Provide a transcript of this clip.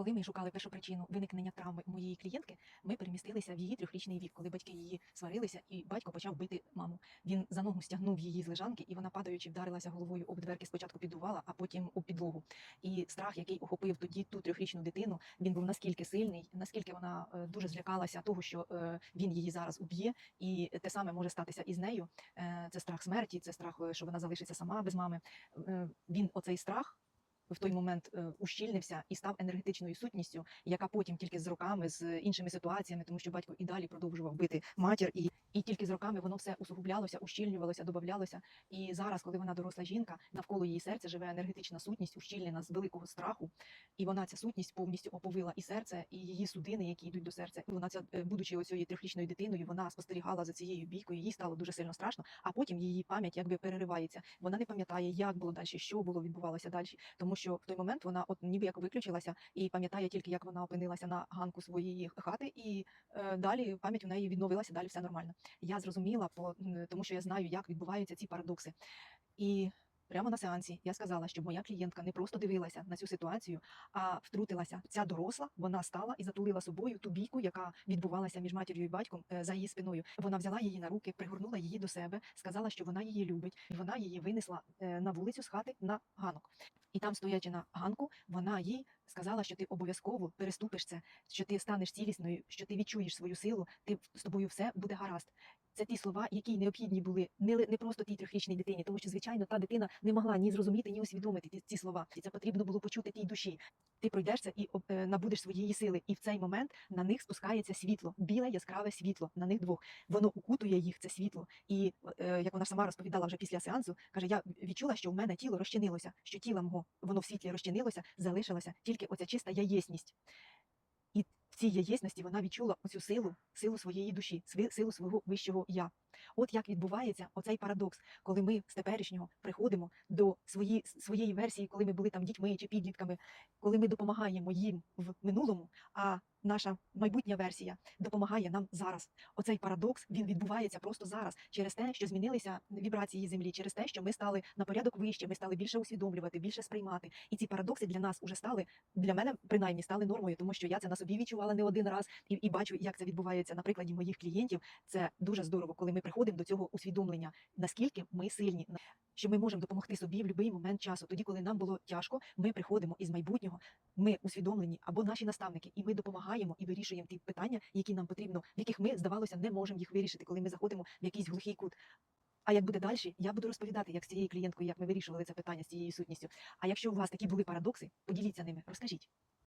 Коли ми шукали першу причину виникнення травми у моєї клієнтки, ми перемістилися в її трьохрічний вік, коли батьки її сварилися, і батько почав бити маму. Він за ногу стягнув її з лежанки, і вона, падаючи, вдарилася головою об дверки. Спочатку піддувала, а потім об підлогу. І страх, який охопив тоді ту трьохрічну дитину, він був наскільки сильний, наскільки вона е, дуже злякалася того, що е, він її зараз уб'є, і те саме може статися і з нею. Е, Це страх смерті, це страх, що вона залишиться сама без мами. Він оцей страх в той момент е, ущільнився і став енергетичною сутністю, яка потім тільки з роками, з іншими ситуаціями, тому що батько і далі продовжував бити матір, і, і тільки з роками воно все усугублялося, ущільнювалося, додавалося. І зараз, коли вона доросла жінка, навколо її серця живе енергетична сутність, ущільнена з великого страху, і вона ця сутність повністю оповила і серце, і її судини, які йдуть до серця. І вона ця, е, будучи оцією трьохрічною дитиною, вона спостерігала за цією бійкою. Їй стало дуже сильно страшно. А потім її пам'ять якби переривається. Вона не пам'ятає, як було далі, що було відбувалося далі, тому що в той момент вона от ніби як виключилася і пам'ятає тільки, як вона опинилася на ганку своєї хати, і е, далі пам'ять у неї відновилася, далі все нормально. Я зрозуміла, по тому що я знаю, як відбуваються ці парадокси. І прямо на сеансі я сказала, щоб моя клієнтка не просто дивилася на цю ситуацію, а втрутилася. Ця доросла, вона стала і затулила собою ту бійку, яка відбувалася між матір'ю і батьком е, за її спиною. Вона взяла її на руки, пригорнула її до себе, сказала, що вона її любить, і вона її винесла е, на вулицю з хати на ганок. І там, стоячи на ганку, вона їй сказала, що ти обов'язково переступиш це, що ти станеш цілісною, що ти відчуєш свою силу, ти з тобою все буде гаразд. Це ті слова, які необхідні були не, не просто тій трьохрічній дитині, тому що, звичайно, та дитина не могла ні зрозуміти, ні усвідомити ті, ці слова. І це потрібно було почути тій душі. Ти пройдеш це і е, набудеш своєї сили. І в цей момент на них спускається світло, біле яскраве світло на них двох. Воно укутує їх це світло. І е, як вона сама розповідала вже після сеансу, каже: я відчула, що в мене тіло розчинилося, що тіло мого воно в світлі розчинилося, залишилася тільки оця чиста яєсність. Цій яєсності вона відчула оцю силу, силу своєї душі, силу свого вищого я. От як відбувається оцей парадокс, коли ми з теперішнього приходимо до свої, своєї версії, коли ми були там дітьми чи підлітками, коли ми допомагаємо їм в минулому, а наша майбутня версія допомагає нам зараз. Оцей парадокс він відбувається просто зараз через те, що змінилися вібрації землі, через те, що ми стали на порядок вище, ми стали більше усвідомлювати, більше сприймати. І ці парадокси для нас уже стали для мене принаймні стали нормою, тому що я це на собі відчувала не один раз і, і бачу, як це відбувається на прикладі моїх клієнтів. Це дуже здорово, коли ми приходимо до цього усвідомлення, наскільки ми сильні, що ми можемо допомогти собі в будь-який момент часу. Тоді, коли нам було тяжко, ми приходимо із майбутнього, ми усвідомлені або наші наставники, і ми допомагаємо і вирішуємо ті питання, які нам потрібно, в яких ми здавалося не можемо їх вирішити, коли ми заходимо в якийсь глухий кут. А як буде далі, я буду розповідати, як з цією клієнткою, як ми вирішували це питання з цією сутністю. А якщо у вас такі були парадокси, поділіться ними, розкажіть.